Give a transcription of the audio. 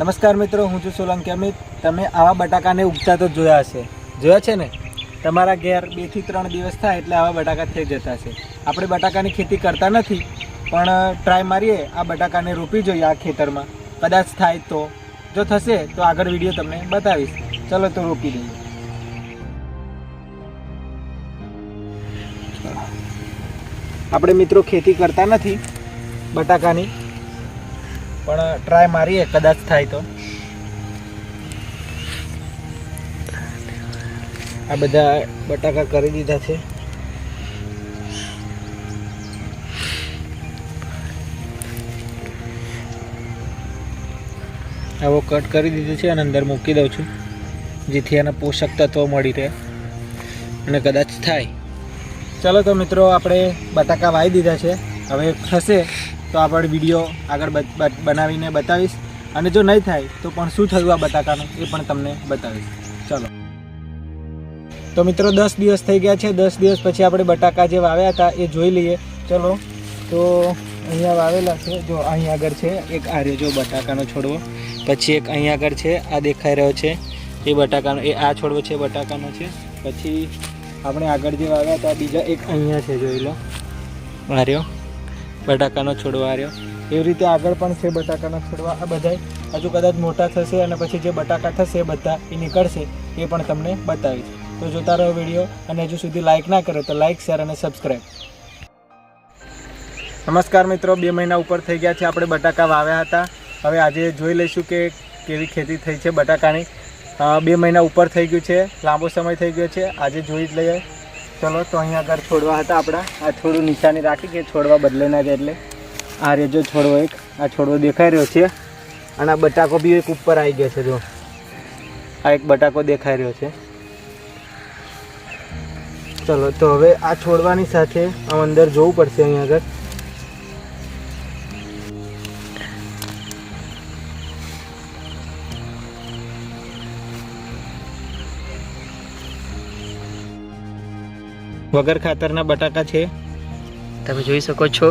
નમસ્કાર મિત્રો, હું છું સોલંકી અમિત. તમે આવા બટાકાને ઉગતા તો જોયા હશે. જોયા છે ને? તમારા ઘેર બેથી ત્રણ દિવસ થાય એટલે આવા બટાકા થઈ જતા છે આપણે બટાકાની ખેતી કરતા નથી, પણ ટ્રાય મારીએ, આ બટાકાને રોપી જોઈએ આ ખેતરમાં. કદાચ થાય તો. જો થશે, તો આગળ વીડિયો તમને બતાવીશ. ચલો તો રોપી દઈએ આપણે મિત્રો ખેતી કરતા નથી બટાકાની. પણ ટ્રાય મારીએ, કદાચ થાય તો. આ બધા બટાકા કરી દીધા છે. આવો કટ કરી દીધો છે અને અંદર મૂકી દઉં છું. જેથી એના પોષક તત્વો મળી રહે અને કદાચ થાય. ચાલો તો મિત્રો, આપણે બટાકા વાવી દીધા છે. હવે થશે તો આપણે વીડિયો આગળ બનાવીને બતાવીશ. અને જો નહીં થાય, તો પણ શું થયું આ બટાકાનું એ પણ તમને બતાવીશ. ચલો. તો મિત્રો, દસ દિવસ થઈ ગયા છે. દસ દિવસ પછી આપણે બટાકા જે વાવ્યા હતા એ જોઈ લઈએ. ચલો. તો અહીંયા વાવેલા છે. જો, અહીં આગળ છે એક આ રહ્યો જો, બટાકાનો છોડવો. પછી એક અહીં આગળ છે. આ દેખાઈ રહ્યો છે. એ બટાકાનો, એ આ છોડવો છે, બટાકાનો છે. પછી આપણે આગળ જે વાવ્યા હતા, બીજા એક અહીંયા છે, જોઈ લો. આ રહ્યો બટાકાનો છોડવા રહ્યો એવી રીતે આગળ પણ છે બટાકાના છોડવા. આ બધા હજુ કદાચ મોટા થશે અને પછી જે બટાકા થશે બધા એ નીકળશે એ પણ તમને બતાવીશ. તો જોતા રહો વીડિયો અને હજુ સુધી લાઇક ના કરો તો લાઇક શેર અને સબસ્ક્રાઈબ નમસ્કાર મિત્રો, બે મહિના ઉપર થઈ ગયા છે આપણે બટાકા વાવ્યા હતા. હવે આજે જોઈ લઈશું કે કેવી ખેતી થઈ છે બટાકાની. બે મહિના ઉપર થઈ ગયું છે, લાંબો સમય થઈ ગયો છે. આજે જોઈ જ લઈએ. ચલો, તો અહીંયા આગળ છોડવા હતા આપણા. આ થોડું નિશાની રાખી કે છોડવા બદલે ના જાય એટલે. આ રેજો છોડવો એક. આ છોડવો દેખાઈ રહ્યો છે. અને આ બટાકો બી એક ઉપર આવી ગયો છે, જો. આ એક બટાકો દેખાઈ રહ્યો છે. ચલો, તો હવે આ છોડવાની સાથે આમ અંદર જોવું પડશે અહીંયા આગળ. વગર ખાતરના બટાકા છે? તમે જોઈ શકો છો.